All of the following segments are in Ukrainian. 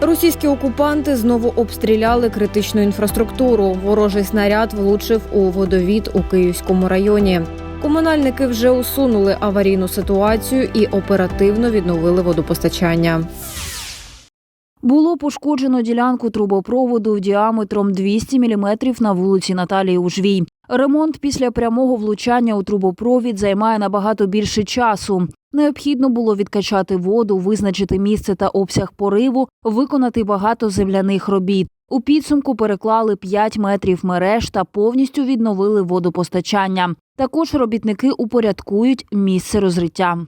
Російські окупанти знову обстріляли критичну інфраструктуру. Ворожий снаряд влучив у водовід у Київському районі. Комунальники вже усунули аварійну ситуацію і оперативно відновили водопостачання. Було пошкоджено ділянку трубопроводу діаметром 200 мм на вулиці Наталії Ужвій. Ремонт після прямого влучання у трубопровід займає набагато більше часу. Необхідно було відкачати воду, визначити місце та обсяг пориву, виконати багато земляних робіт. У підсумку переклали 5 метрів мереж та повністю відновили водопостачання. Також робітники упорядкують місце розриття.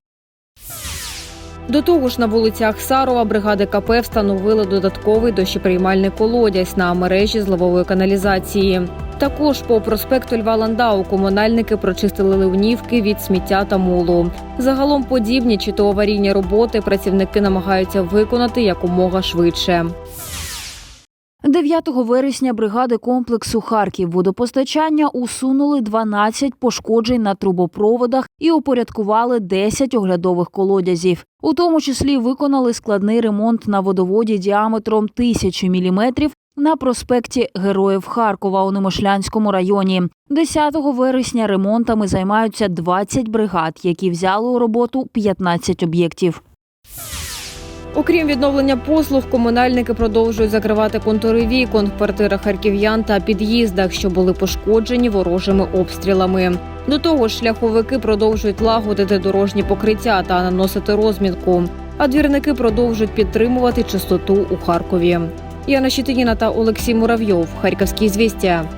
До того ж, на вулицях Сарова бригади КП встановили додатковий дощеприймальний колодязь на мережі зливової каналізації. Також по проспекту Льва Ландау комунальники прочистили ливнівки від сміття та мулу. Загалом подібні чи то аварійні роботи працівники намагаються виконати якомога швидше. 9 вересня бригади комплексу Харків водопостачання усунули 12 пошкоджень на трубопроводах і упорядкували 10 оглядових колодязів. У тому числі виконали складний ремонт на водоводі діаметром 1000 мм на проспекті Героїв Харкова у Немишлянському районі. 10 вересня ремонтами займаються 20 бригад, які взяли у роботу 15 об'єктів. Окрім відновлення послуг, комунальники продовжують закривати контури вікон в квартирах харків'ян та під'їздах, що були пошкоджені ворожими обстрілами. До того ж, шляховики продовжують лагодити дорожні покриття та наносити розмітку. А двірники продовжують підтримувати чистоту у Харкові. Яна Щетиніна та Олексій Муравйов. Харківські звістя.